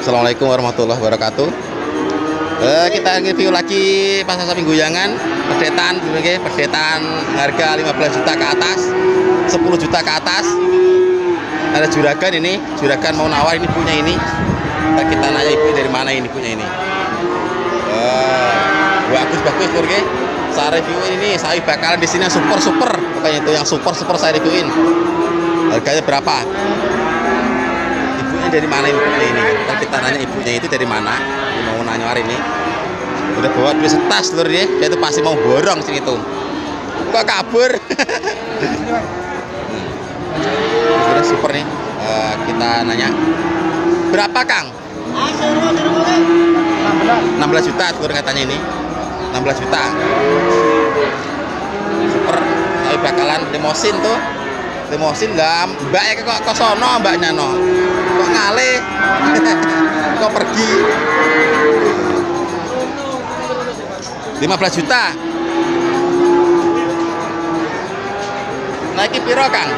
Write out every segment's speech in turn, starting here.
Assalamualaikum warahmatullahi wabarakatuh. Eh, kita review lagi pasar sapi guyangan pedetan dulu nggih, pedetan harga 15 juta ke atas, 10 juta ke atas. Ada juragan ini, juragan mau nawar ini punya ini. Ntar kita nanya ibu dari mana ini punya ini. Eh, bagus bagus nggih. Saya review ini, saya bakalan di sini super super, pokoknya itu yang super super saya reviewin. Harganya berapa? Dari mana ibunya ini? Ntar kita nanya ibunya itu dari mana? Mau nanya hari ini. Udah bawa duit setas lur dia. Dia itu pasti mau borong sini tuh. Kok kabur? Sudah super nih. Eh, kita nanya. Berapa kang? 16 juta lur katanya ini. 16 juta. Super. Tapi bakalan limosin tuh limosin lah. Mbak kok ke sono mbaknya no kok ngale? Kok pergi? 15 juta? Nah iki piro kang?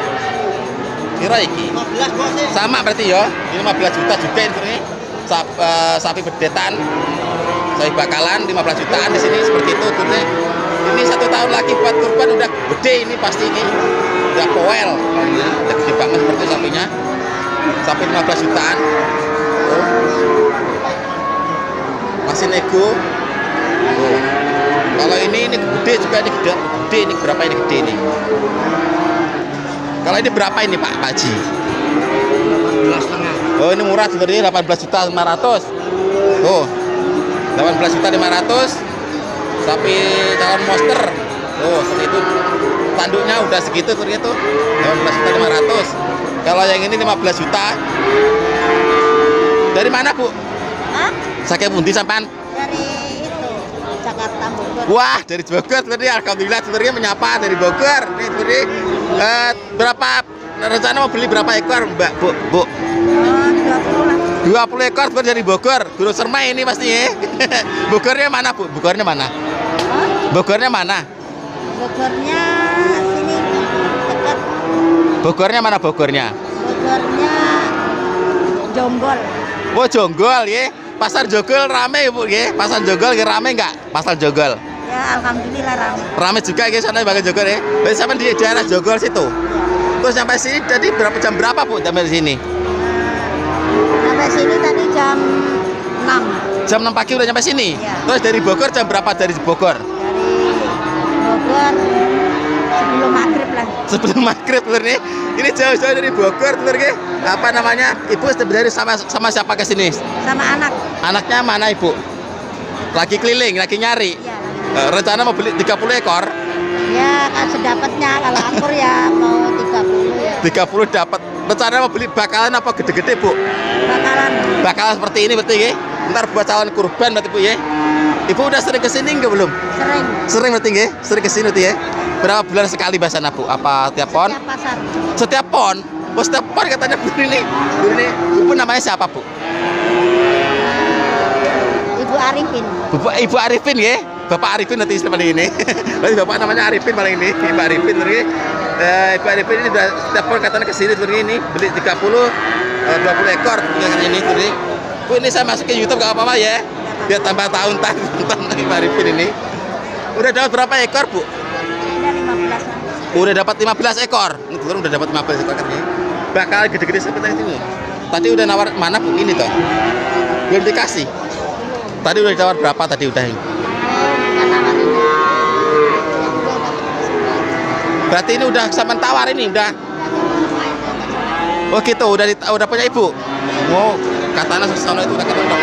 Piro iki? 15 bos sama berarti ya ini 15 juta juga ini Sap, eh, sapi bedetan. Sapi bakalan 15 jutaan di sini. Seperti itu turunnya ini satu tahun lagi buat kurban udah gede ini pasti ini udah poel ya, udah gede banget seperti sapinya sapi 15 jutaan Tuh. masih nego Tuh. kalau ini ini gede juga ini gede gede ini berapa ini gede ini kalau ini berapa ini Pak Pak Haji? 15 setengah. Oh ini murah sebenarnya 18 juta 500 Tuh 18 juta 500 Sapi calon monster seperti itu Tanduknya udah segitu itu 18 juta 500 Kalau yang ini 15 juta Dari mana bu? Hah? Sakit pundi sampan? Dari itu Jakarta Bogor. Wah dari Bogor sebenarnya Alhamdulillah sebenarnya menyapa dari Bogor Ini sebenarnya eh, Berapa rencana mau beli berapa ekor mbak bu? bu? Oh, 20 lah. 20 ekor sebenarnya dari Bogor Guru Sermai ini pasti ya Bogornya mana bu? Bogornya mana? Bogornya mana? Bogornya sini dekat Bogornya mana Bogornya? Bogornya Jonggol. Oh Jonggol ya Pasar Jogol rame bu ya Pasar Jogol ya rame nggak? Pasar Jogol Ya alhamdulillah ramai. Rame juga ya sana bagian Jogol ya Berarti sampai di daerah Jogol situ Terus sampai sini tadi berapa jam berapa bu sampai sini? Sampai sini tadi jam 6 Jam 6 pagi udah sampai sini? Iya. Terus dari Bogor jam berapa dari Bogor? Bogor sebelum maghrib lah. sebelum maghrib lur nih. Ini jauh-jauh dari Bogor lur nih apa namanya? Ibu sebenarnya sama sama siapa ke sini? Sama anak. anaknya mana ibu? Lagi keliling lagi nyari? Ya, Eh, rencana mau beli 30 ekor? Ya kan sedapatnya. Kalau angkur ya mau 30 ya. 30 dapat. Rencana mau beli bakalan apa gede-gede bu? Bakalan. Bakalan seperti ini berarti ya ntar buat calon kurban berarti bu ya ibu udah sering ke sini enggak belum sering sering berarti ya sering ke sini berarti ya berapa bulan sekali bahasa bu apa tiap pon setiap pasar. setiap pon oh setiap pon katanya bu ini bu ini ibu namanya siapa bu Ibu Arifin. Bapak Ibu Arifin ya. Bapak Arifin nanti seperti ini. Nanti bapak namanya Arifin paling ini. Ibu Arifin tadi. Eh, Ibu Arifin ini udah setiap pon katanya ke sini tadi ini beli 30 eh, 20 ekor yang ini tadi. Bu ini saya masukin YouTube gak apa-apa ya. Biar tambah tahun tahun Ibu Arifin ini. Udah dapat berapa ekor, Bu? Ada 15 lah. Udah dapat 15 ekor. Ini telur udah dapat 15 ekor katanya. Bakal gede-gede seperti itu. Tadi udah nawar mana, Bu? Ini toh. Belum dikasih. Tadi udah ditawar berapa tadi udah ini? Berarti ini udah sama tawar ini udah. Oh gitu, udah di, udah punya ibu. Oh, katanya sesono itu udah ketemu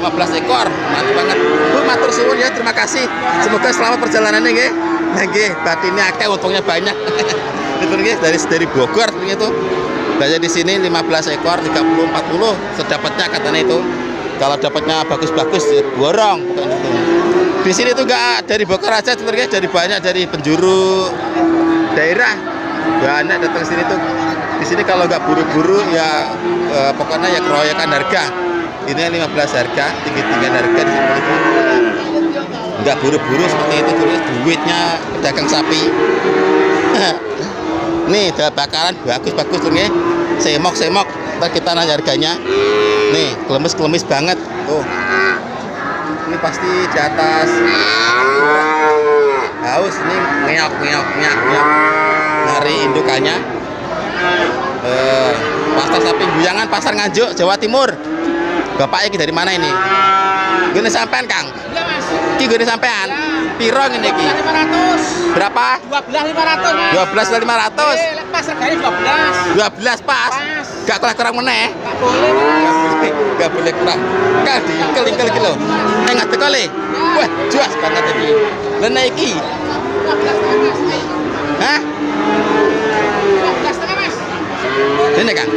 15 ekor, mantap banget. Bu matur suwun ya, terima kasih. Semoga selamat perjalanannya nggih. Nah, nggih, batinnya akeh untungnya banyak. itu nggih dari dari Bogor itu. Banyak di sini 15 ekor 30 40 sedapatnya katanya itu. Kalau dapatnya bagus-bagus ya borong itu. Di sini tuh enggak dari Bogor aja sebenarnya dari banyak dari penjuru daerah banyak datang sini tuh di sini kalau nggak buru-buru ya eh, pokoknya ya keroyokan harga ini 15 harga tinggi-tinggian harga di nggak buru-buru seperti itu tulis duitnya pedagang sapi. Nih udah bakalan bagus-bagus tuh nih semok semok ntar kita nanya harganya. Nih klemis banget. Tuh. Ini pasti di atas. Haus ini ngeok ngeok ngeok ngeok. Dari indukannya. Eh, pasar sapi guyangan pasar nganjuk Jawa Timur bapak iki dari mana ini gini sampean kang Iya mas. iki gini sampean piro ngene iki 500. berapa 12 500 mas. 12 500 Eh, lepas harganya 12. 12 pas Pas. gak kurang kurang meneh Nggak boleh mas. Gak boleh kurang. Kan diingkel ingkel iki lho. Eh ngadeg kali. Wah, jelas banget iki. Lene iki. 12 setengah mas. Hah? 12 setengah mas. Ini Kang.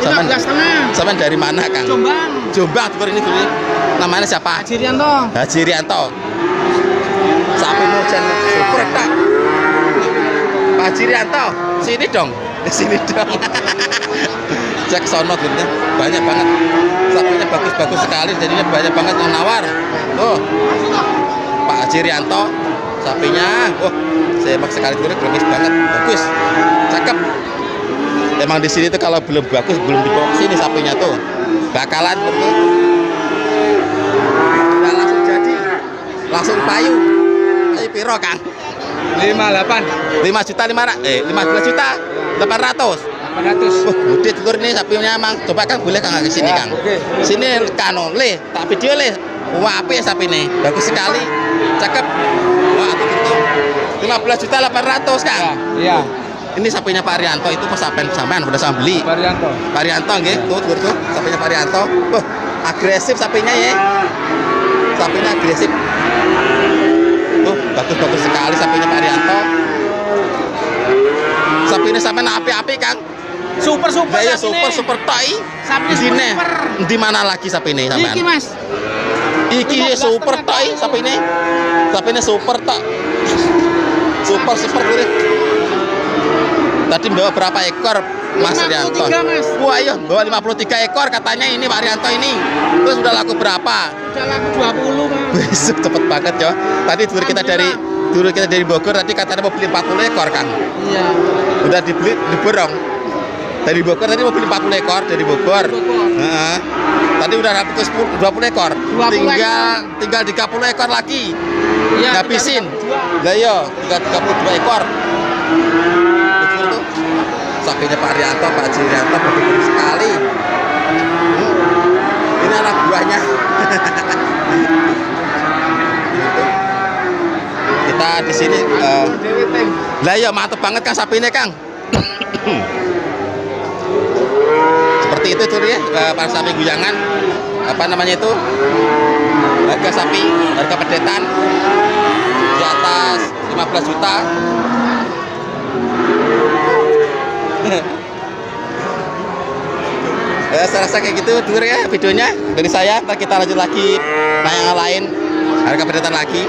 Sampean 15 setengah. sampean dari mana, Kang? Jombang. Jombang tuh ini dulu. Namanya siapa? Haji Rianto. Haji Rianto. Sapi mojen super tak. Pak Haji Rianto, sini dong. Sini dong. Cek sono gitu. Banyak banget. Sapinya bagus-bagus sekali. Jadinya banyak banget yang nawar. Tuh. Pak Haji Rianto. Sapinya, wah, semak sekali dulu gemes banget. Bagus. Cakep. Emang di sini tuh kalau belum bagus belum dibawa ke sini sapinya tuh. Bakalan betul. Udah langsung jadi. Langsung payu. Ayo piro, Kang? 58. 5 juta 5 eh 15 juta 800 800. Wah, gede telur ini sapinya emang. Coba Kang boleh Kang ke sini, Ya, Kang. oke. Sini kano le, tak video le. Wah, apa ya sapi ini? Bagus sekali. Cakep. Wah, tuh. 15 juta 800, Kang. Iya. Ini sapinya Pak Arianto itu pas sampean sampean udah sama beli. Varianto. Pak Arianto nggih, tuh tuh tuh sapinya Pak Arianto. Wah, agresif sapinya ya. Sapinya agresif. Tuh, bagus-bagus sekali sapinya Pak Arianto. Sapi ini sampai api-api, Kang. Super super. Ya, ya super super toy. Sapi super. Di mana lagi sapi ini sampean? Iki mas. Iki 15 super tahun. sapi ini. Sapi ini super tok. Super super gurih. Tadi bawa berapa ekor Mas 53, Rianto? Mas. Wah iya bawa 53 ekor katanya ini Pak Rianto ini. Terus udah laku berapa? Udah laku 20 mas. Besok cepet banget ya. Tadi dulu kita dari dulu kita dari Bogor tadi katanya mau beli 40 ekor kan. Iya. Udah dibeli diborong. Dari Bogor tadi mau beli 40 ekor dari Bogor. Tadi udah 10 20 ekor. 20 tinggal tinggal 30 ekor lagi. Iya. Tinggal Lah iya, tinggal 32 ekor. Sapinya Pak Rianto, Pak Haji Rianto bagus sekali. Hmm. Ini anak buahnya. Kita di sini Teng. lah iya mantep banget Kang sapi ini Kang. Seperti itu tuh ya eh, para sapi guyangan apa namanya itu harga sapi harga pedetan di atas 15 juta. Ya, saya rasa kayak gitu dulu ya videonya dari saya. Ntar kita lanjut lagi nah yang lain harga pedetan lagi.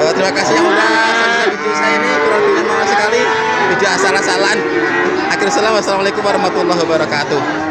Eh, terima kasih yang udah saksikan video saya ini kurang mohon sekali video asal-asalan. Akhirnya salam wassalamualaikum warahmatullahi wabarakatuh.